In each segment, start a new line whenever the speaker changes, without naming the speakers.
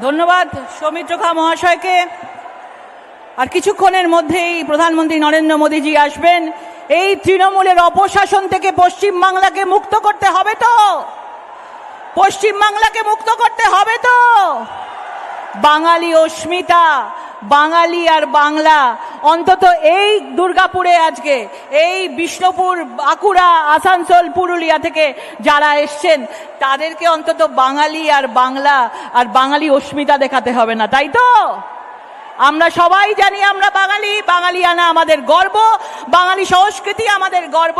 ধন্যবাদ সৌমিত্র খা মহাশয়কে। আর কিছুক্ষণের মধ্যেই প্রধানমন্ত্রী নরেন্দ্র মোদীজি আসবেন। এই তৃণমূলের অপশাসন থেকে পশ্চিম বাংলাকে মুক্ত করতে হবে তো? পশ্চিম বাংলাকে মুক্ত করতে হবে তো? বাঙালি অস্মিতা, বাঙালি আর বাংলা অন্তত এই দুর্গাপুরে আজকে, এই বিষ্ণুপুর, বাঁকুড়া, আসানসোল, পুরুলিয়া থেকে যারা এসছেন, তাদেরকে অন্তত বাঙালি আর বাংলা আর বাঙালি অস্মিতা দেখাতে হবে না, তাই তো? আমরা সবাই জানি আমরা বাঙালি, বাঙালিয়ানা আমাদের গর্ব, বাঙালি সংস্কৃতি আমাদের গর্ব,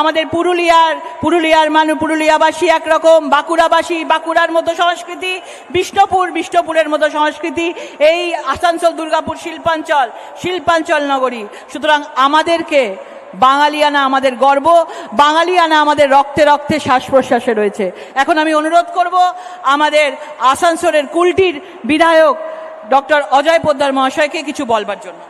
আমাদের পুরুলিয়ার পুরুলিয়ার মানুষ পুরুলিয়াবাসী একরকম, বাঁকুড়াবাসী, বাঁকুড়ার মতো সংস্কৃতি, বিষ্ণুপুর, বিষ্ণুপুরের মতো সংস্কৃতি, এই আসানসোল দুর্গাপুর শিল্পাঞ্চল শিল্পাঞ্চল নগরী। সুতরাং আমাদেরকে বাঙালিয়ানা আমাদের গর্ব, বাঙালিয়ানা আমাদের রক্তে রক্তে শ্বাস প্রশ্বাসে রয়েছে। এখন আমি অনুরোধ করব আমাদের আসানসোলের কুলটির বিধায়ক ডক্টর অজয় পোদ্দার মহাশয়কে কিছু বলবার জন্য।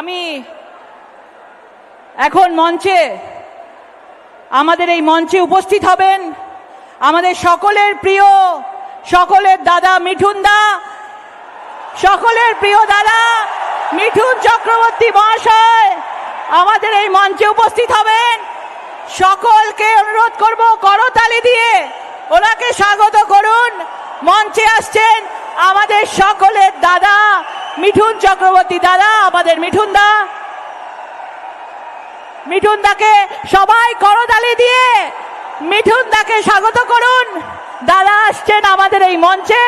আমি এখন মঞ্চে আমাদের এই মঞ্চে উপস্থিত হবেন আমাদের সকলের প্রিয় সকলের দাদা মিঠুন দা, সকলের প্রিয় দাদা মিঠুন চক্রবর্তী মহাশয়, আমাদের এই মঞ্চে উপস্থিত হবেন। সকলকে অনুরোধ করব করতালি দিয়ে। ওনাকে স্বাগত করুন। মঞ্চে আসছেন আমাদের সকলের দাদা মিঠুন চক্রবর্তী দাদা, আমাদের মিঠুন দা। মিঠুন দাকে সবাই করতালি দিয়ে। মিঠুন দাকে স্বাগত করুন। দাদা আসছেন আমাদের এই মঞ্চে।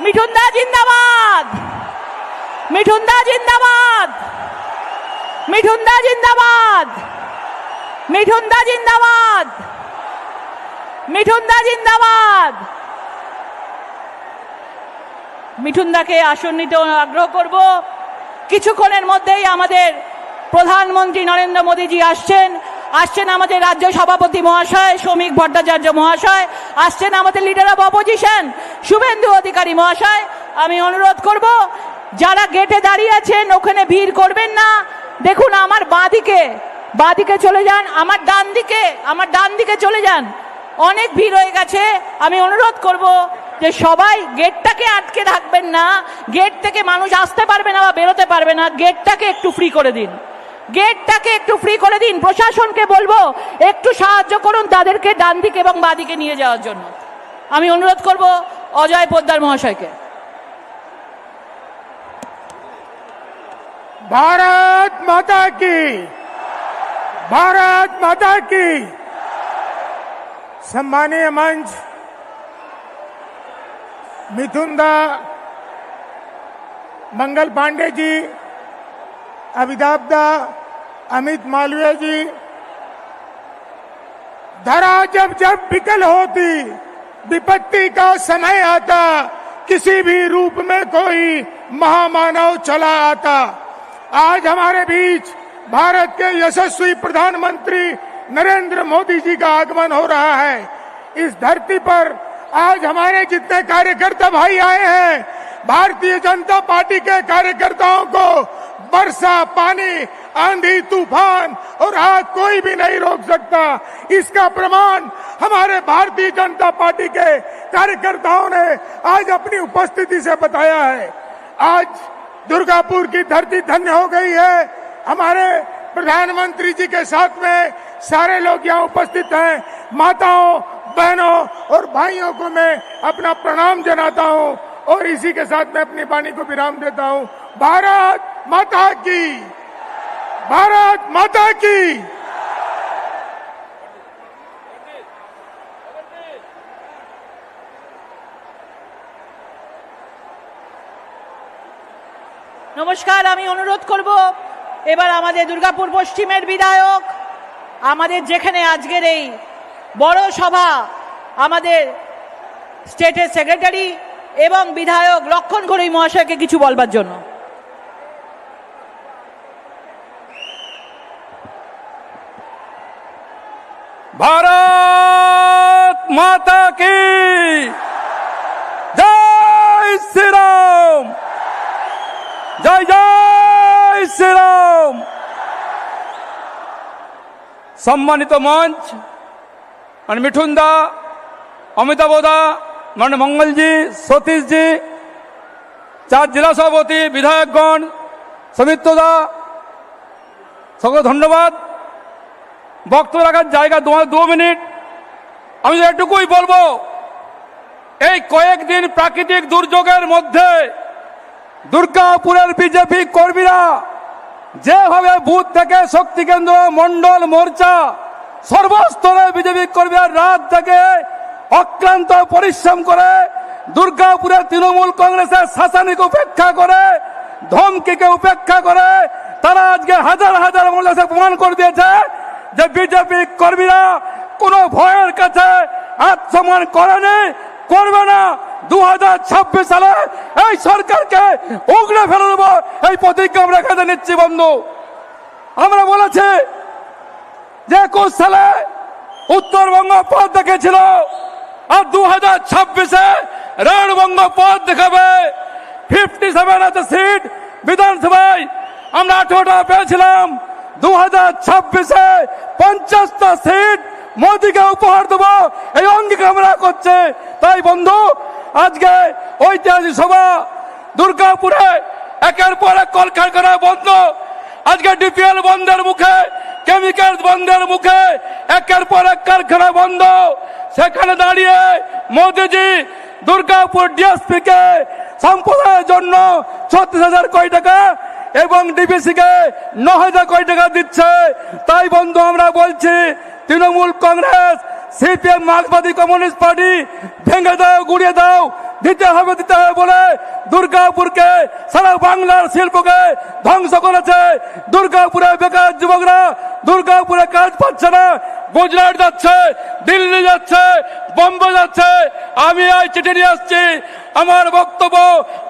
মিঠুন দা জিন্দাবাদ। মিঠুন দা জিন্দাবাদ। মিঠুন দা জিন্দাবাদ। মিঠুন দা জিন্দাবাদ। মিঠুন দা জিন্দাবাদ। মিঠুন দাকে আসন নিতে আগ্রহ করব। কিছুক্ষণের মধ্যেই আমাদের প্রধানমন্ত্রী নরেন্দ্র মোদীজি আসছেন। আসছেন আমাদের রাজ্য সভাপতি মহাশয়, শ্রমিক ভট্টাচার্য মহাশয়, আসছেন আমাদের leader of opposition Suvendu Adhikari মহাশয়। আমি অনুরোধ করব, যারা গেটে দাঁড়িয়ে আছেন, ওখানে ভিড় করবেন না। দেখুন, আমার বাঁ দিকে বাঁ দিকে চলে যান, আমার ডান দিকে, আমার ডান দিকে চলে যান। অনেক ভিড় হয়ে গেছে। আমি অনুরোধ করব যে সবাই গেটটাকে আটকে রাখবেন না গেট থেকে মানুষ আসতে পারবে না বা বেরোতে পারবে না গেটটাকে একটু ফ্রি করে দিন গেটটাকে একটু ফ্রি করে দিন প্রশাসনকে বলবো একটু সাহায্য করুন তাদেরকে ডান দিকে এবং বাদিকে নিয়ে যাওয়ার জন্য আমি অনুরোধ করব অজয় পোদ্দার মহাশয়কে
भारत माता की भारत माता की सम्मानीय मंच मिथुन दा मंगल पांडे जी, अमिताभ दा, अमित मालवीय जी। धरा जब जब विकल होती, विपत्ति का समय आता, किसी भी रूप में कोई महामानव चला आता। आज हमारे बीच भारत के यशस्वी प्रधानमंत्री नरेंद्र मोदी जी का आगमन हो रहा है। इस धरती पर आज हमारे जितने कार्यकर्ता भाई आए हैं, भारतीय जनता पार्टी के कार्यकर्ताओं को वर्षा, पानी, आंधी, तूफ़ान और आग कोई भी नहीं रोक सकता। इसका प्रमाण हमारे भारतीय जनता पार्टी के कार्यकर्ताओं ने आज अपनी उपस्थिति से बताया है। आज दुर्गापुर की धरती धन्य हो गई है। हमारे प्रधानमंत्री जी के साथ में सारे लोग यहाँ उपस्थित हैं। माताओं बहनों और भाइयों को मैं अपना प्रणाम जनाता हूँ और इसी के साथ मैं अपनी वाणी को विराम देता हूँ भारत माता की भारत माता की
নমস্কার আমি অনুরোধ করব এবার আমাদের দুর্গাপুর পশ্চিমের বিধায়ক আমাদের যেখানে আজকের এই বড় সভা আমাদের স্টেটের সেক্রেটারি এবং বিধায়ক লক্ষণ ঘড়ি মহাশয়কে কিছু বলবার জন্য।
ভারত মাতা কি? জয় শ্রীরাম। জয় জয় শ্রীরাম। সম্মানিত মঞ্চ মানে মিঠুন দা, অমিতাভ দা মানে মঙ্গলজি সতীশজি চার জেলা সভাপতি, বিধায়কগণ, সমিত্র দা, সকল ধন্যবাদ। বক্তব্য রাখার জায়গা দু মিনিট। আমি এটুকুই বলব, এই কয়েকদিন প্রাকৃতিক দুর্যোগের মধ্যে দুর্গাপুরের বিজেপি কর্মীরা যেভাবে বুথ থেকে শক্তি কেন্দ্র মন্ডল মোর্চা সর্বস্তরে বিজেপি কর্মীরা রাত থেকে অক্লান্ত পরিশ্রম করে দুর্গাপুরের তৃণমূল কংগ্রেসের শাসনিক উপেক্ষা করে, ধমকিকে উপেক্ষা করে, তারা আজকে হাজার হাজার মানুষের প্রমাণ করে দিয়েছে যে বিজেপি কর্মীরা কোনো ভয়ের কাছে আত্মসম্মান করেনি, করবে না। দু হাজার ছাব্বিশ সালে এই সরকারকে উগড়ে ফেলে দেবো, এই প্রতিজ্ঞা আমরা এখানে নিচ্ছি, বন্ধু। আমরা বলেছি যে একুশ সালে উত্তরবঙ্গ পথ দেখেছিল আর দু হাজার ছাব্বিশে রণবঙ্গ পথ দেখাবে। ফিফটি সেভেন সিট বিধানসভায় আমরা আঠারোটা পেয়েছিলাম। দু হাজার ছাব্বিশে পঞ্চাশটা সিট মোদীকে উপহার দেবো। এই অঙ্গীকার আমরা করছে। তাই বন্ধু, আজকে ঐতিহাসিক সভা দুর্গাপুরে একের পর এক কলকারখানা বন্ধ। আজকে ডিপিএল বন্ধের মুখে কেমিক্যাল বন্ধের মুখে একের পর এক কারখানা বন্ধ। সেখানে দাঁড়িয়ে মোদিজি দুর্গাপুর ডিএসপি কে সম্প্রদায়ের জন্য ছত্রিশ হাজার কোটি টাকা এবং ডিবিসি কে ন হাজার কোটি টাকা দিচ্ছে। তাই বন্ধু, আমরা বলছি, তৃণমূল কংগ্রেস সিপিএম মার্ক্সবাদী কমিউনিস্ট পার্টি ভেঙে দাও, গুড়িয়ে দাও, দিতে হবে দিতে হবে বলে দুর্গাপুরকে সারা বাংলার শিল্পকে ধ্বংস করেছে। দুর্গাপুরে বেকার যুবকরা, দুর্গাপুরে কাজ পাচ্ছে না। গুজরাট যাচ্ছে, দিল্লি যাচ্ছে, বোম্বে যাচ্ছে। আমি আজ চিঠি নিয়ে আসছি। আমার বক্তব্য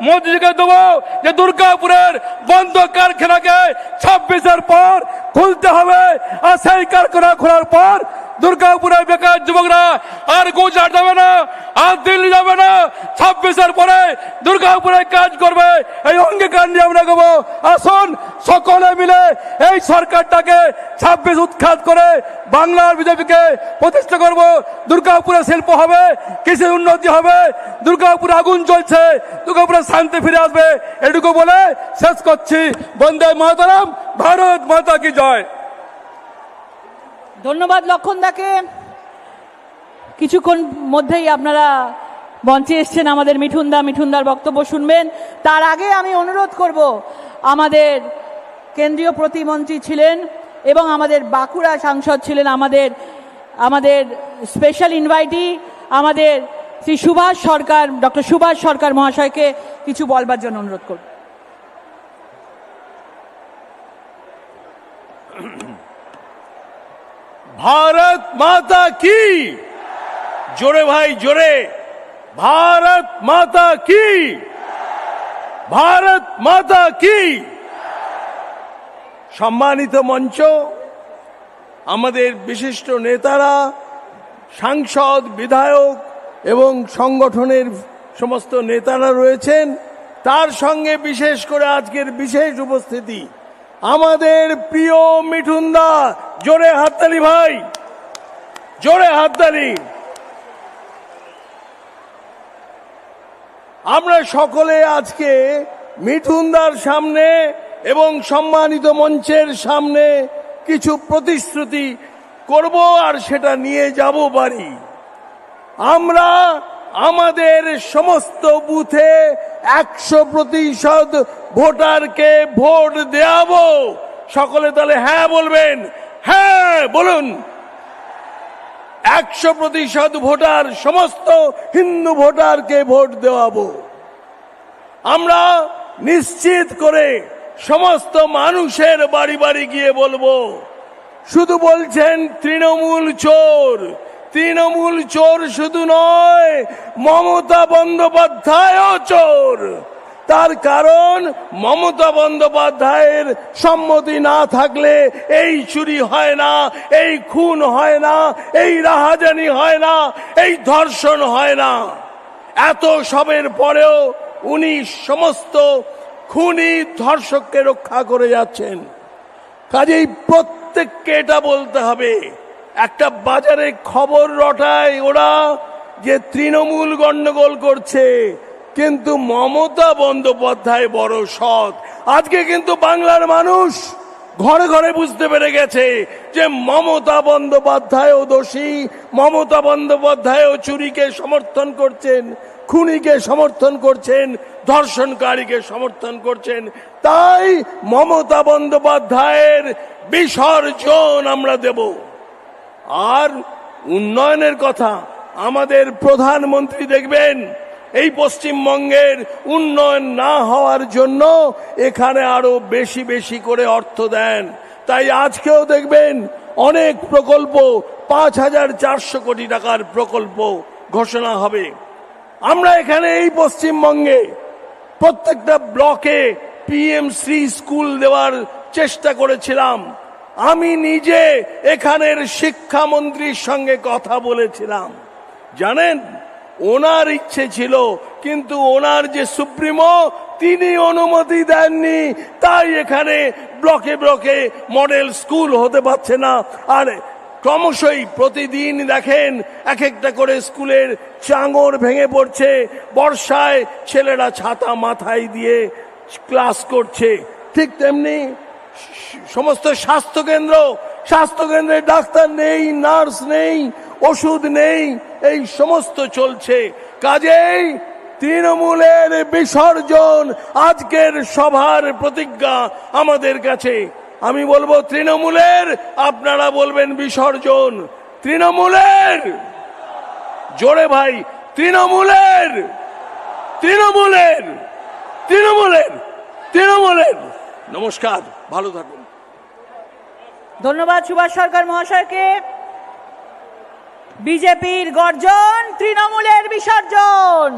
মোদীজিকে দেবো যে দুর্গাপুরের বন্ধ কারখানাকে ছাব্বিশের পর খুলতে হবে। আর সেই কারখানা খোলার পর দুর্গাপুরে বেকার যুবকরা আর গুজরাট যাবে না, আর দিল্লি যাবে না। ছাব্বিশের পরে দুর্গাপুরে কাজ করবে, এই অঙ্গীকার নিয়ে আমরা গেবো আসুন সকলে মিলে এই সরকারটাকে ছাব্বিশ উৎখাত করে বাংলার বিজেপিকে প্রতিষ্ঠা করব। দুর্গাপুরে শিল্প হবে, কৃষি উন্নতি হবে দুর্গাপুরে আগুন চলছে দুর্গাপুরে শান্তি ফিরে আসবে। এটুকু বলে শেষ করছি। বন্দে মাতারাম, ভারত মাতা কি জয়।
ধন্যবাদ লক্ষণ লক্ষণদাকে কিছুক্ষণ মধ্যেই আপনারা মঞ্চে এসছেন আমাদের মিঠুনদা, মিঠুনদার বক্তব্য শুনবেন। তার আগে আমি অনুরোধ করব, আমাদের কেন্দ্রীয় প্রতিমন্ত্রী ছিলেন এবং আমাদের বাঁকুড়া সাংসদ ছিলেন আমাদের আমাদের স্পেশাল ইনভাইটি আমাদের শ্রী সুভাষ সরকার, ডক্টর সুভাষ সরকার মহাশয়কে কিছু বলবার জন্য অনুরোধ করব।
ভারত মাতা কি? জোরে ভাই, জোরে। ভারত মাতা কি? ভারত মাতা কি? সম্মানিত মঞ্চ, আমাদের বিশিষ্ট নেতারা, সাংসদ, বিধায়ক এবং সংগঠনের সমস্ত নেতারা রয়েছেন। তার সঙ্গে বিশেষ করে আজকের বিশেষ উপস্থিতি। আমাদের প্রিয় মিঠুনদা, জোরে হাততালি ভাই, জোরে হাততালি আমরা সকলে আজকে মিঠুনদার সামনে এবং সম্মানিত মঞ্চের সামনে কিছু প্রতিশ্রুতি করব আর সেটা নিয়ে যাব বাড়ি। আমরা আমাদের সমস্ত বুথে একশো প্রতিশত ভোটারকে ভোট দেওয়াবো সকলে তাহলে হ্যাঁ বলবেন। হ্যাঁ বলুন। একশো প্রতিশত ভোটার, সমস্ত হিন্দু ভোটারকে ভোট দেওয়াবো। আমরা নিশ্চিত করে সমস্ত মানুষের বাড়ি বাড়ি গিয়ে বলব, শুধু বলছেন তৃণমূল চোর। তৃণমূল চোর শুধু নয়, মমতা বন্দ্যোপাধ্যায়ও চোর। তার কারণ, মমতা বন্দ্যোপাধ্যায়ের সম্মতি না থাকলে এই চুরি হয় না, এই খুন হয় না, এই রাহাজানি হয় না, এই ধর্ষণ হয় না। এত সবের পরেও উনি সমস্ত খুনি ধর্ষককে রক্ষা করে যাচ্ছেন। কাজেই প্রত্যেককে এটা বলতে হবে। একটা বাজারে খবর রটায় ওরা যে তৃণমূল গন্ডগোল করছে। কিন্তু মমতা বন্দ্যোপাধ্যায় বড় সৎ। আজকে কিন্তু বাংলার মানুষ ঘরে ঘরে বুঝতে পেরে গেছে যে মমতা বন্দ্যোপাধ্যায়ও দোষী, মমতা বন্দ্যোপাধ্যায়ও চুরিকে সমর্থন করছেন, খুনিকে সমর্থন করছেন, ধর্ষণকারীকে সমর্থন করছেন। তাই মমতা বন্দ্যোপাধ্যায়ের বিসর্জন আমরা দেব। আর উন্নয়নের কথা আমাদের প্রধানমন্ত্রী দেখবেন, এই পশ্চিমবঙ্গের উন্নয়ন না হওয়ার জন্য এখানে আরও বেশি বেশি করে অর্থ দেন। তাই আজকেও দেখবেন অনেক প্রকল্প, পাঁচ হাজার চারশো কোটি টাকার প্রকল্প ঘোষণা হবে। আমরা এখানে এই পশ্চিমবঙ্গে প্রত্যেকটা ব্লকে পিএম শ্রী স্কুল দেওয়ার চেষ্টা করেছিলাম। আমি নিজে এখানের শিক্ষামন্ত্রীর সঙ্গে কথা বলেছিলাম। জানেন, ওনার ইচ্ছে ছিল, কিন্তু ওনার যে সুপ্রিমো, তিনি অনুমতি দেননি। তাই এখানে ব্লকে ব্লকে মডেল স্কুল হতে পারছে না। আর ক্রমশই প্রতিদিন দেখেন এক একটা করে স্কুলের চাঙর ভেঙে পড়ছে। বর্ষায় ছেলেরা ছাতা মাথায় দিয়ে ক্লাস করছে। ঠিক তেমনি সমস্ত স্বাস্থ্যকেন্দ্র, স্বাস্থ্যকেন্দ্রে ডাক্তার নেই, নার্স নেই, ওষুধ নেই, এই সমস্ত চলছে। কাজেই তৃণমূলের বিসর্জন, আজকের সভার প্রতিজ্ঞা আমাদের কাছে। আমি বলব, তৃণমূলের, আপনারা বলবেন বিসর্জন। তৃণমূলের! জোরে ভাই, তৃণমূলের! তৃণমূলের! তৃণমূলের! তৃণমূলের! নমস্কার, ভালো থাকুন।
ধন্যবাদ সুভাষ সরকার মহাশয়কে। বিজেপির গর্জন, তৃণমূলের বিসর্জন।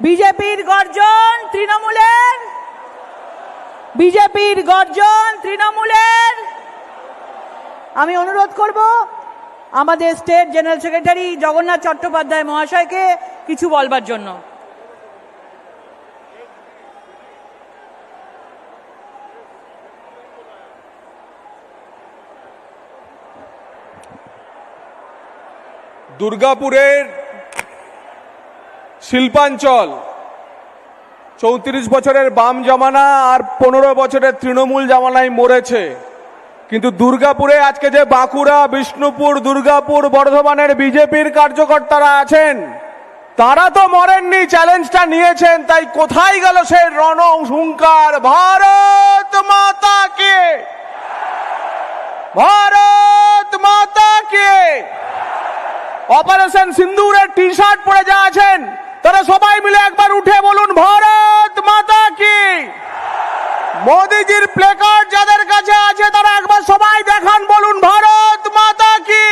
বিজেপির গর্জন, তৃণমূলের। বিজেপির গর্জন, তৃণমূলের। আমি অনুরোধ করব, আমাদের state general secretary Jagannath Chattopadhyay মহাশয়কে কিছু বলবার জন্য।
দুর্গাপুরের শিল্পাঞ্চল। চৌত্রিশ বছরের বাম জামানা আর পনেরো বছরের তৃণমূল জামানায় মরেছে। কিন্তু দুর্গাপুরে আজকে যে বাঁকুড়া, বিষ্ণুপুর, দুর্গাপুর, বর্ধমানের বিজেপির কার্যকর্তারা আছেন, তারা তো মরেননি, চ্যালেঞ্জটা নিয়েছেন, তাই কোথায় গেল সেই রণ হুঙ্কার ভারত মাতা কে ভারত মাতা কে অপারেশন সিন্দুরের টি শার্ট পরে যা আছেন, তারা সবাই মিলে একবার উঠে বলুন, ভারত মাতা কি? মোদিজির প্লেকার্ড যাদের কাছে আছে, তারা একবার সবাই দেখান, বলুন, ভারত মাতা কি?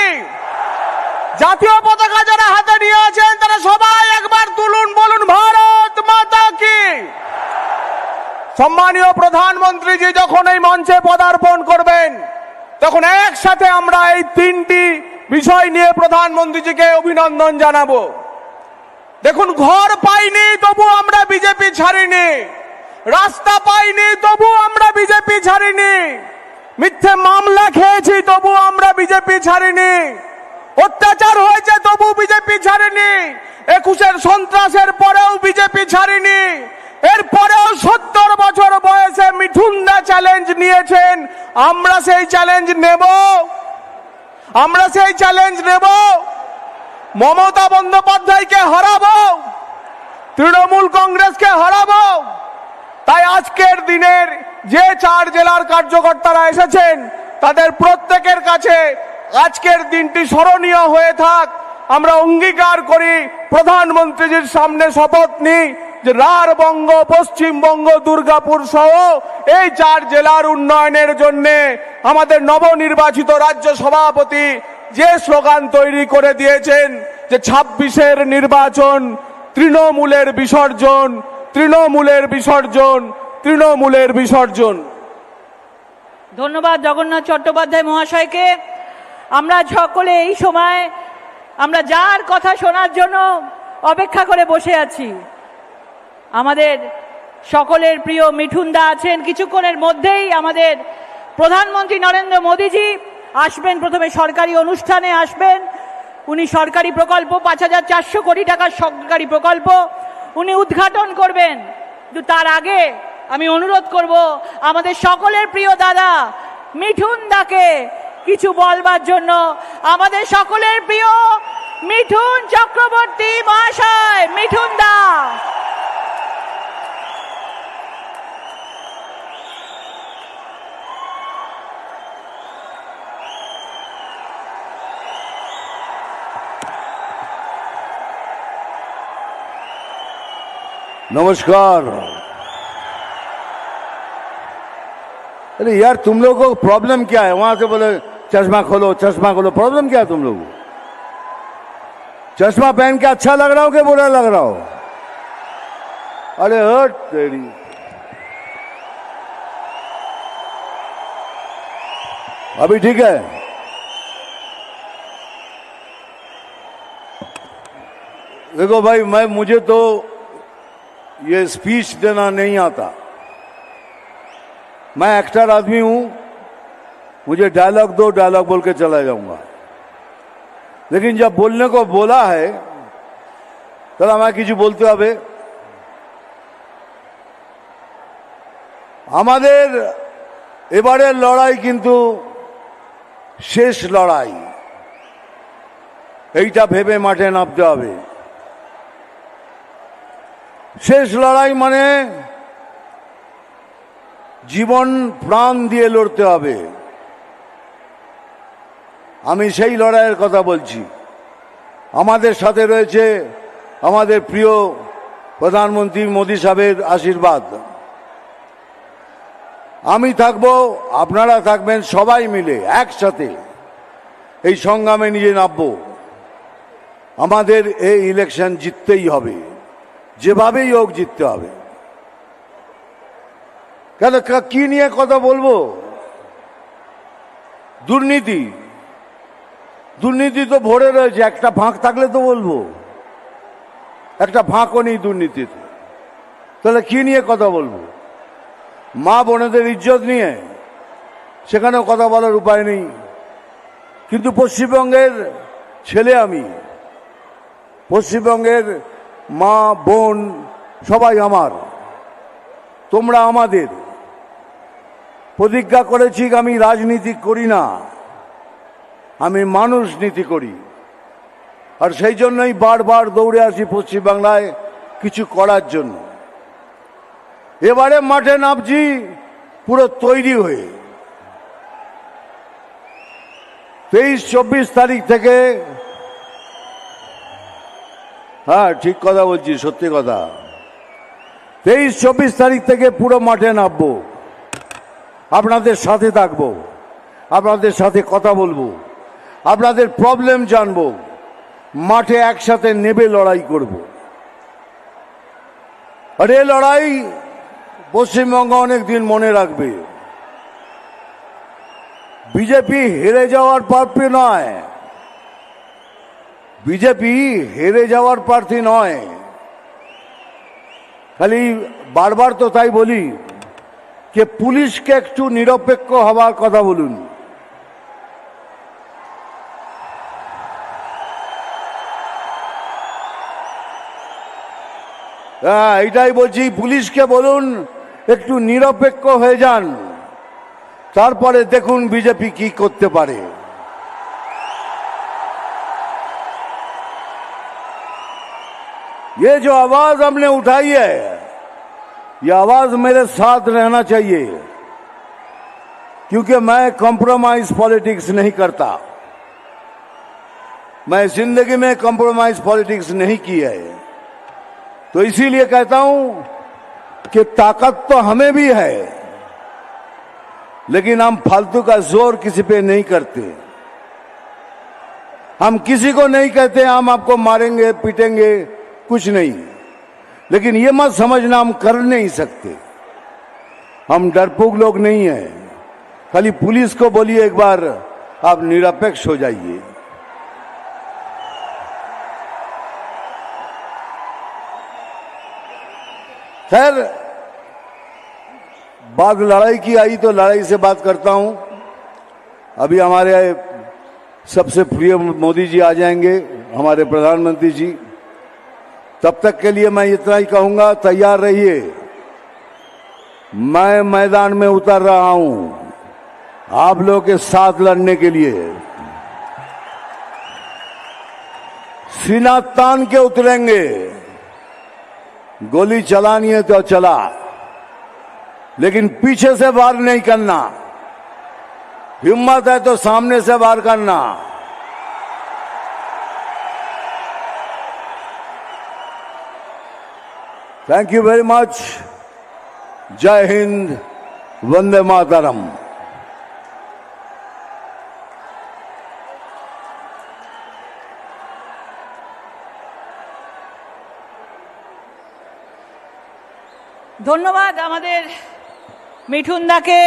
জাতীয় পতাকা যারা হাতে নিয়ে আছেন, তারা সবাই একবার তুলুন, বলুন, ভারত মাতা কি? সম্মানীয় প্রধানমন্ত্রীজি, যখন এই মঞ্চে পদার্পণ করবেন, তখন একসাথে আমরা এই তিনটি বিষয় নিয়ে প্রধানমন্ত্রীজিকে অভিনন্দন জানাব। দেখুন, ঘর পাইনি, তবু আমরা বিজেপি ছাড়িনি। রাস্তা পাইনি, তবু আমরা বিজেপি ছাড়িনি। মিথ্যে মামলা খেয়েছি, তবু আমরা বিজেপি ছাড়িনি। অত্যাচার হয়েছে, তবু বিজেপি ছাড়েনি। একুশের সন্ত্রাসের পরেও বিজেপি ছাড়িনি। এরপরেও সত্তর বছর বয়সে মিঠুন্দা চ্যালেঞ্জ নিয়েছেন। আমরা সেই চ্যালেঞ্জ নেব। আমরা সেই চ্যালেঞ্জ নেব। মমতা বন্দ্যোপাধ্যায়কে হারাবো। তৃণমূল কংগ্রেসকে হারাবো। তাই আজকের দিনের যে চার জেলার কার্যকর্তারা এসেছেন, তাদের প্রত্যেকের কাছে আজকের দিনটি স্মরণীয় হয়ে থাক। আমরা অঙ্গীকার করি প্রধানমন্ত্রীজির সামনে শপথ নিই। যে রারবঙ্গ পশ্চিমবঙ্গ দুর্গাপুর সহ এই চার জেলার উন্নয়নের জন্য আমাদের নবনির্বাচিত রাজ্য সভাপতি যে স্লোগান তৈরি করে দিয়েছেন যে ছাব্বিশের নির্বাচন তৃণমূলের বিসর্জন তৃণমূলের বিসর্জন তৃণমূলের বিসর্জন।
ধন্যবাদ জগন্নাথ চট্টোপাধ্যায় মহাশয়কে। আমরা সকলে এই সময় আমরা যার কথা শোনার জন্য অপেক্ষা করে বসে আছি। আমাদের সকলের প্রিয় মিঠুন দা আছেন। কিছুক্ষণের মধ্যেই আমাদের প্রধানমন্ত্রী নরেন্দ্র মোদীজি আসবেন। প্রথমে সরকারি অনুষ্ঠানে আসবেন। উনি সরকারি প্রকল্প, পাঁচ হাজার চারশো কোটি টাকার সরকারি প্রকল্প উনি উদ্ঘাটন করবেন। কিন্তু তার আগে আমি অনুরোধ করব, আমাদের সকলের প্রিয় দাদা মিঠুন দাকে কিছু বলবার জন্য। আমাদের সকলের প্রিয় মিঠুন চক্রবর্তী মহাশয় মিঠুন দা
नमस्कार। अरे यार, तुम लोगों को प्रॉब्लम क्या है? वहाँ से बोले, चश्मा खोलो चश्मा खोलो। प्रॉब्लम क्या है तुम लोगों चश्मा पहन के अच्छा लग रहा हो कि बुरा लग रहा हो? अरे हट तेरी। अभी ठीक है? देखो भाई, मैं, मुझे तो ये स्पीच देना नहीं आता मैं एक्टर आदमी हूं मुझे डायलॉग दो डायलॉग बोल के चला जाऊंगा लेकिन जब बोलने को बोला है তাহলে আমাকে কিছু বলতে হবে আমাদের এবারের লড়াই কিন্তু শেষ লড়াই এইটা ভেবে মাঠে নামতে হবে শেষ লড়াই মানে জীবন প্রাণ দিয়ে লড়তে হবে। আমি সেই লড়াইয়ের কথা বলছি। আমাদের সাথে রয়েছে আমাদের প্রিয় প্রধানমন্ত্রী মোদী সাহেবের আশীর্বাদ। আমি থাকব, আপনারা থাকবেন সবাই মিলে একসাথে এই সংগ্রামে নিজে নামবো। আমাদের এই ইলেকশন জিততেই হবে। যেভাবেই হোক জিততে হবে। কেন কা- নিয়ে কথা বলব? দুর্নীতি। দুর্নীতি তো ভরে রয়েছে, একটা ফাঁক থাকলে তো বলব। একটা ফাঁকও নেই দুর্নীতিতে। তাহলে কি নিয়ে কথা বলব? মা বোনেদের ইজ্জত নিয়ে সেখানেও কথা বলার উপায় নেই। কিন্তু পশ্চিমবঙ্গের ছেলে আমি। পশ্চিমবঙ্গের মা, বোন, সবাই আমার। তোমরা আমাদের। প্রতিজ্ঞা করেছি আমি রাজনীতি করি না, আমি মানুষ নীতি করি। আর সেই জন্যই বারবার দৌড়ে আসি পশ্চিমবাংলায় কিছু করার জন্য। এবারে মাঠে নামছি, পুরো তৈরি হয়ে। তেইশ, চব্বিশ তারিখ থেকে হ্যাঁ ঠিক কথা বলছি, সত্যি কথা। তেইশ, চব্বিশ তারিখ থেকে পুরো মাঠে নামবো। আপনাদের সাথে থাকব। আপনাদের সাথে কথা বলব। আপনাদের প্রবলেম জানব। মাঠে একসাথে নেবে, লড়াই করব। আর এ লড়াই পশ্চিমবঙ্গ অনেক দিন মনে রাখবে। বিজেপি হেরে যাওয়ার প্রার্থী নয়। বিজেপি হেরে যাওয়ার প্রার্থী নয়। খালি বারবার তো তাই বলি যে পুলিশকে একটু নিরপেক্ষ হওয়ার কথা বলুন। হ্যাঁ এটাই বলছি, পুলিশকে বলুন, একটু নিরপেক্ষ হয়ে যান। তারপরে দেখুন বিজেপি কি করতে পারে। ये जो आवाज़ हमने उठाई है, ये आवाज़ मेरे साथ रहना चाहिए। क्योंकि मैं कॉम्प्रोमाइज पॉलिटिक्स नहीं करता। मैं ज़िंदगी में कॉम्प्रोमाइज पॉलिटिक्स नहीं की है। तो इसीलिए कहता हूँ कि ताकत तो हमें भी है, लेकिन हम फालतू का ज़ोर किसी पे नहीं करते। हम किसी को नहीं कहते, हम आपको मारेंगे, पीटेंगे। कुछ नहीं। लेकिन ये मत समझना, हम कर नहीं सकते। हम डरपोक लोग नहीं हैं। खाली पुलिस को बोलिए एक बार, आप निरपेक्ष हो जाइए। खैर, बात लड़ाई की आई तो लड़ाई से बात करता हूँ। अभी हमारे सबसे प्रिय मोदी जी आ जाएँगे, हमारे प्रधानमंत्री जी। तब तक के लिए मैं इतना ही कहूँगा, तैयार रहिए। मैं मैदान में उतर रहा हूँ, आप लोगों के साथ लड़ने के लिए। सीना तान के उतरेंगे। गोली चलानी है तो चला, लेकिन पीछे से वार नहीं करना। हिम्मत है तो सामने से वार करना। Thank you very much. Jai Hind, Vande Mataram.
ধন্যবাদ আমাদের মিঠুনদাকে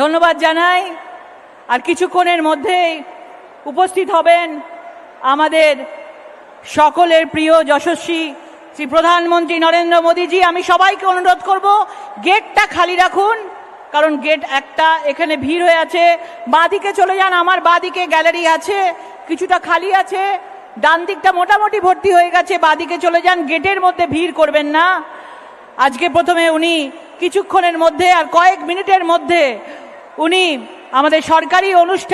ধন্যবাদ জানাই আর কিছুক্ষণের মধ্যেই উপস্থিত হবেন আমাদের সকলের প্রিয় যশস্বী শ্রী প্রধানমন্ত্রী নরেন্দ্র মোদীজি। আমি সবাইকে অনুরোধ করব, গেটটা খালি রাখুন, কারণ গেট একটা, এখানে ভিড় হয়ে আছে। বাঁদিকে চলে যান, আমার বাঁদিকে গ্যালারি আছে, কিছুটা খালি আছে। ডান দিকটা মোটামুটি ভর্তি হয়ে গেছে, বাঁদিকে চলে যান, গেটের মধ্যে ভিড় করবেন না। আজকে প্রথমে উনি কিছুক্ষণের মধ্যে আর কয়েক মিনিটের মধ্যে উনি আমাদের সরকারি অনুষ্ঠান